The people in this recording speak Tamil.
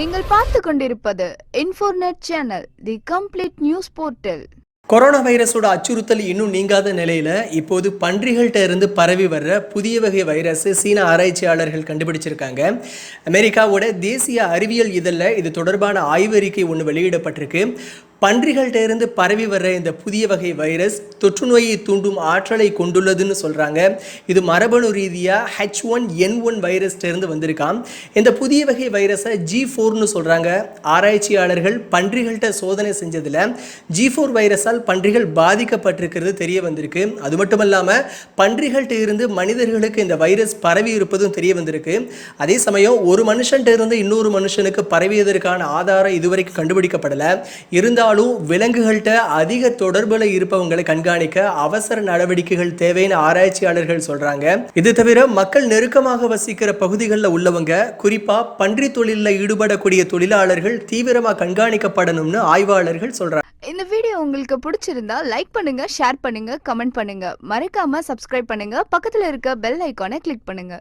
நீங்கள் பார்த்து கொண்டிருப்பது Infonet channel the complete news portal corona வைரஸோட அச்சுறுத்தல் இன்னும் நீங்காத நிலையில் இப்போது பன்றிகள்கிட்ட இருந்து பரவி வர்ற புதிய வகை வைரஸ் சீன ஆராய்ச்சியாளர்கள் கண்டுபிடிச்சிருக்காங்க. அமெரிக்காவோட தேசிய அறிவியல் இதழில் இது தொடர்பான ஆய்வறிக்கை ஒன்று வெளியிடப்பட்டிருக்கு. பன்றிகள்கிட்ட இருந்து பரவி வர்ற இந்த புதிய வகை வைரஸ் தொற்று நோயை தூண்டும் ஆற்றலை கொண்டுள்ளதுன்னு சொல்கிறாங்க இது மரபணு ரீதியாக ஹெச் ஒன் என் ஒன் வைரஸ்டேருந்து இருந்து வந்திருக்காம். இந்த புதிய வகை வைரஸை ஜி ஃபோர்னு சொல்கிறாங்க ஆராய்ச்சியாளர்கள் பன்றிகள்கிட்ட சோதனை செஞ்சதில் ஜி ஃபோர் வைரஸால் பன்றிகள் பாதிக்கப்பட்டிருக்கிறது தெரிய வந்திருக்கு. அது மட்டும் இல்லாமல் பன்றிகள்கிட்ட இருந்து மனிதர்களுக்கு இந்த வைரஸ் பரவி இருப்பதும் தெரிய வந்திருக்கு. அதே சமயம் ஒரு மனுஷன்கிட்ட இருந்து இன்னொரு மனுஷனுக்கு பரவியதற்கான ஆதாரம் இதுவரைக்கும் கண்டுபிடிக்கப்படல. இருந்தாலும் விலங்குகள்கிட்ட அதிக தொடர்புல இருப்பவங்களை கண்காணிக்க அவசர நடவடிக்கைகள் தேவைன்னு ஆராய்ச்சியாளர்கள் சொல்றாங்க. இது தவிர மக்கள் நெருக்கமாக வசிக்கிற பகுதிகளில் உள்ளவங்க குறிப்பா பன்றி தொழிலில் ஈடுபடக்கூடிய தொழிலாளர்கள் தீவிரமா கண்காணிக்கப்படணும்னு ஆய்வாளர்கள் சொல்றாங்க. இந்த வீடியோ உங்களுக்கு பிடிச்சிருந்தா லைக் பண்ணுங்க ஷேர் பண்ணுங்க கமெண்ட் பண்ணுங்க. மறக்காம சப்ஸ்கிரைப் பண்ணுங்க. பக்கத்துல இருக்க பெல் ஐக்கானை கிளிக் பண்ணுங்க.